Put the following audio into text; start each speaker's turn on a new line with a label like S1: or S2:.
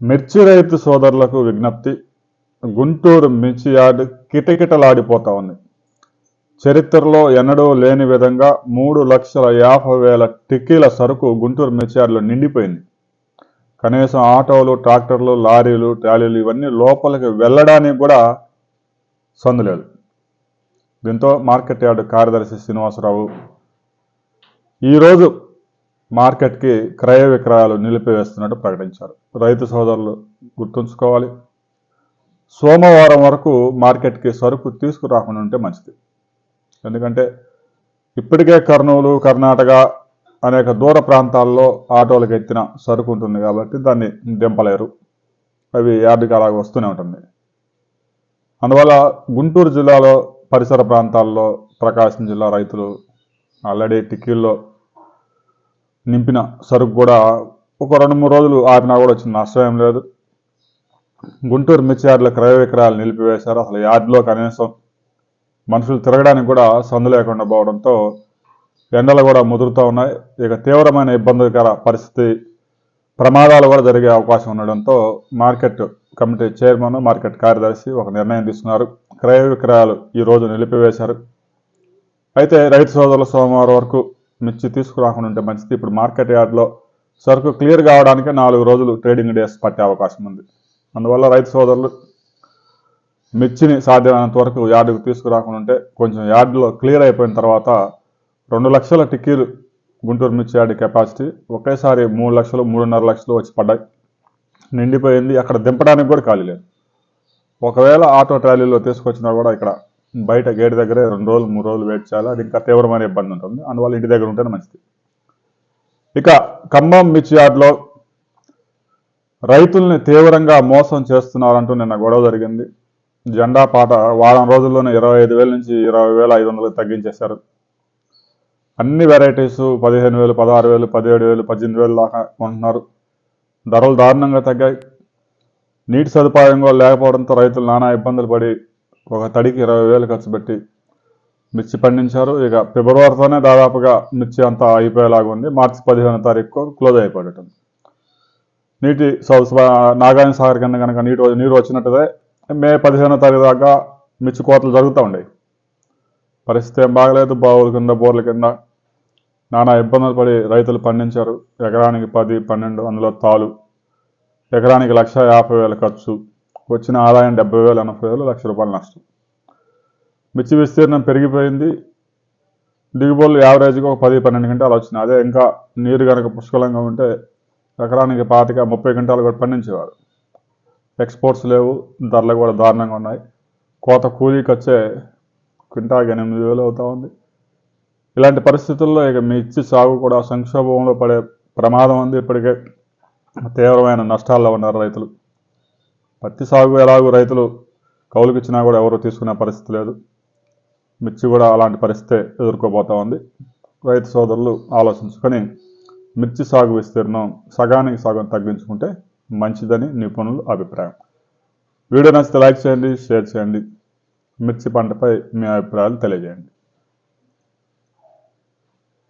S1: మిర్చి రైతు సోదరులకు విజ్ఞప్తి. గుంటూరు మిర్చి యార్డ్ కిటకిటలాడిపోతా ఉంది చరిత్రలో ఎన్నడూ లేని విధంగా మూడు లక్షల యాభై వేల టిక్కీల సరుకు గుంటూరు మిర్చి యార్డ్లో నిండిపోయింది. కనీసం ఆటోలు ట్రాక్టర్లు లారీలు ట్రాలీలు ఇవన్నీ లోపలికి వెళ్ళడానికి కూడా సందులేదు దీంతో మార్కెట్ యార్డు కార్యదర్శి శ్రీనివాసరావు ఈరోజు మార్కెట్కి క్రయ విక్రయాలు నిలిపివేస్తున్నట్టు ప్రకటించారు. రైతు సోదరులు గుర్తుంచుకోవాలి. సోమవారం వరకు మార్కెట్కి సరుకు తీసుకురాకుండా ఉంటే మంచిది. ఎందుకంటే ఇప్పటికే కర్నూలు కర్ణాటక అనేక దూర ప్రాంతాల్లో ఆటోలకు ఎత్తిన సరుకు ఉంటుంది కాబట్టి దాన్ని దింపలేరు. అవి యార్డుకి అలాగే వస్తూనే ఉంటుంది. అందువల్ల గుంటూరు జిల్లాలో పరిసర ప్రాంతాల్లో ప్రకాశం జిల్లా రైతులు ఆల్రెడీ టిక్కీల్లో నింపిన సరుకు కూడా ఒక రెండు మూడు రోజులు ఆపినా కూడా వచ్చిన నష్టం ఏం లేదు. గుంటూరు మిర్చి యార్డుల క్రయ విక్రయాలు నిలిపివేశారు. అసలు యార్డులో కనీసం మనుషులు తిరగడానికి కూడా సందు లేకుండా పోవడంతో ఎండలు కూడా ముదురుతూ ఉన్నాయి. ఇక తీవ్రమైన ఇబ్బందికర పరిస్థితి ప్రమాదాలు కూడా జరిగే అవకాశం ఉండడంతో మార్కెట్ కమిటీ చైర్మన్ మార్కెట్ కార్యదర్శి ఒక నిర్ణయం తీసుకున్నారు. క్రయ విక్రయాలు ఈరోజు నిలిపివేశారు. అయితే రైతు సోదరుల సోమవారం వరకు మిర్చి తీసుకురాకుండా ఉంటే మంచిది. ఇప్పుడు మార్కెట్ యార్డ్లో సరుకు క్లియర్ కావడానికి నాలుగు రోజులు ట్రేడింగ్ డేస్ పట్టే అవకాశం ఉంది. అందువల్ల రైతు సోదరులు మిర్చిని సాధ్యమైనంత వరకు యార్డుకు తీసుకురాకుండా ఉంటే కొంచెం యార్డులో క్లియర్ అయిపోయిన తర్వాత రెండు లక్షల టిక్కీలు గుంటూరు మిర్చి యార్డ్ కెపాసిటీ ఒకేసారి మూడు లక్షలు మూడున్నర లక్షలు వచ్చి పడ్డాయి. నిండిపోయింది. అక్కడ దింపడానికి కూడా ఖాళీ లేదు. ఒకవేళ ఆటో ట్రాలీలో తీసుకొచ్చినా కూడా ఇక్కడ బయట గేట్ దగ్గరే రెండు రోజులు మూడు రోజులు వెయిట్ చేయాలి. అది ఇంకా తీవ్రమైన ఇబ్బంది ఉంటుంది. అందువల్ల ఇంటి దగ్గర ఉంటేనే మంచిది. ఇక ఖమ్మం మిర్చి యార్డ్లో రైతుల్ని తీవ్రంగా మోసం చేస్తున్నారంటూ నిన్న గొడవ జరిగింది. జెండా పాట వారం రోజుల్లోనే ఇరవై ఐదు వేల నుంచి ఇరవై వేల ఐదు వందలకు తగ్గించేశారు. అన్ని వెరైటీస్ పదిహేను వేలు పదహారు వేలు పదిహేడు వేలు పద్దెనిమిది వేలు దాకా కొంటున్నారు. ధరలు దారుణంగా తగ్గాయి. నీటి సదుపాయం కూడా లేకపోవడంతో రైతులు నానా ఇబ్బందులు పడి ఒక తడికి ఇరవై వేలు ఖర్చు పెట్టి మిర్చి పండించారు. ఇక ఫిబ్రవరితోనే దాదాపుగా మిర్చి అంతా అయిపోయేలాగా ఉంది. మార్చి పదిహేను తారీఖు క్లోజ్ అయిపోయేటట్టుంది నీటి సౌ- నాగార్జున సాగర్ కింద కనుక నీటి నీరు వచ్చినట్టుదే మే పదిహేనో తారీఖు దాకా మిర్చి కోతలు జరుగుతూ ఉండేవి. పరిస్థితి ఏం బాగలేదు. బావుల కింద బోర్ల కింద నానా ఇబ్బందులు పడి రైతులు పండించారు. ఎకరానికి పది పన్నెండు అందులో తాలు. ఎకరానికి లక్ష యాభై వేల ఖర్చు. వచ్చిన ఆదాయం డెబ్బై వేలు ఎనభై వేలు లక్ష రూపాయలు నష్టం. మిర్చి విస్తీర్ణం పెరిగిపోయింది. దిగుబడులు యావరేజ్గా ఒక పది పన్నెండు గంటలు వచ్చినాయి. అదే ఇంకా నీరు కనుక పుష్కలంగా ఉంటే ఎకరానికి పాతిక ముప్పై గంటలు కూడా పండించేవారు. ఎక్స్పోర్ట్స్ లేవు ధరలు కూడా దారుణంగా ఉన్నాయి. కోత కూలీకి వచ్చే క్వింటాకి ఎనిమిది వేలు అవుతా ఉంది. ఇలాంటి పరిస్థితుల్లో ఇక మిర్చి సాగు కూడా సంక్షోభంలో పడే ప్రమాదం ఉంది. ఇప్పటికే తీవ్రమైన నష్టాల్లో ఉన్నారు రైతులు. పత్తి సాగు ఎలాగో రైతులు కౌలుకి ఇచ్చినా కూడా ఎవరు తీసుకునే పరిస్థితి లేదు. మిర్చి కూడా అలాంటి పరిస్థితే ఎదుర్కోబోతా ఉంది. రైతు సోదరులు ఆలోచించుకొని మిర్చి సాగు విస్తీర్ణం సగానికి సగం తగ్గించుకుంటే మంచిదని నిపుణుల అభిప్రాయం. వీడియో నచ్చితే లైక్ చేయండి షేర్ చేయండి. మిర్చి పంటపై మీ అభిప్రాయాలు తెలియజేయండి.